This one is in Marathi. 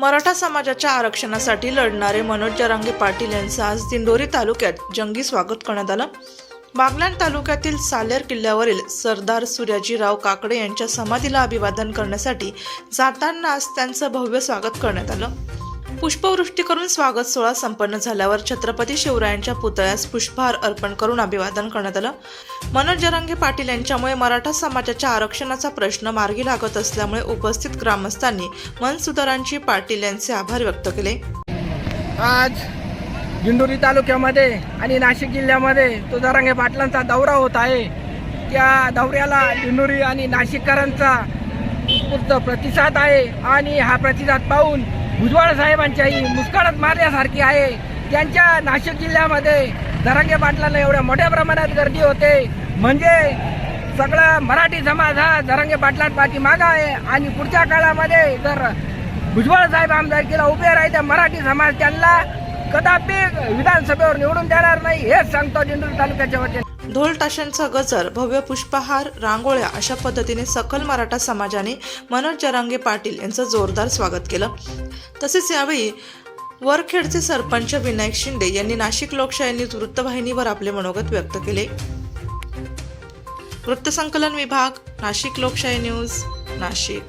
मराठा समाजाच्या आरक्षणासाठी लढणारे मनोज जरांगे पाटील यांचं आज दिंडोरी तालुक्यात जंगी स्वागत करण्यात आलं. बागलाण तालुक्यातील सालेर किल्ल्यावरील सरदार सूर्याजीराव काकडे यांच्या समाधीला अभिवादन करण्यासाठी जाताना आज त्यांचं भव्य स्वागत करण्यात आलं. पुष्पवृष्टी करून स्वागत सोहळा संपन्न झाल्यावर छत्रपती शिवरायांच्या पुतळ्यास पुष्पहार अर्पण करून अभिवादन करण्यात आलं. मनोज जरांगे पाटील यांच्यामुळे मराठा समाजाच्या आरक्षणाचा प्रश्न मार्गी लागत असल्यामुळे उपस्थित ग्रामस्थांनी मनसुधारांची पाटील यांचे आभार व्यक्त केले. आज दिंडोरी तालुक्यामध्ये आणि नाशिक जिल्ह्यामध्ये तो जरांगे पाटलांचा दौरा होत आहे. त्या दौऱ्याला दिंडोरी आणि नाशिककरांचा उत्स्फूर्त प्रतिसाद आहे आणि हा प्रतिसाद पाहून भुजबळ साहेबांच्याही मुस्काळात मारल्यासारखी आहे. त्यांच्या नाशिक जिल्ह्यामध्ये जरांगे पाटलांना एवढ्या मोठ्या प्रमाणात गर्दी होते. म्हणजे सगळा मराठी समाज हा जरांगे पाटलांपाठी मागा आहे. आणि पुढच्या काळामध्ये जर भुजबळ साहेब आमदारकीला उभे राहिले तर मराठी समाज त्यांना कदापि विधानसभेवर निवडून देणार नाही. हेच सांगतो जिंदूर तालुक्याच्या वतीने. ढोल ताशांचा गजर भव्य पुष्पहार रांगोळ्या अशा पद्धतीने सकल मराठा समाजाने मनोज जरांगे पाटील यांचं जोरदार स्वागत केलं. तसेच यावेळी वरखेडचे सरपंच विनायक शिंदे यांनी नाशिक लोकशाही वृत्तवाहिनीवर आपले मनोगत व्यक्त केले. वृत्तसंकलन विभाग नाशिक लोकशाही न्यूज नाशिक.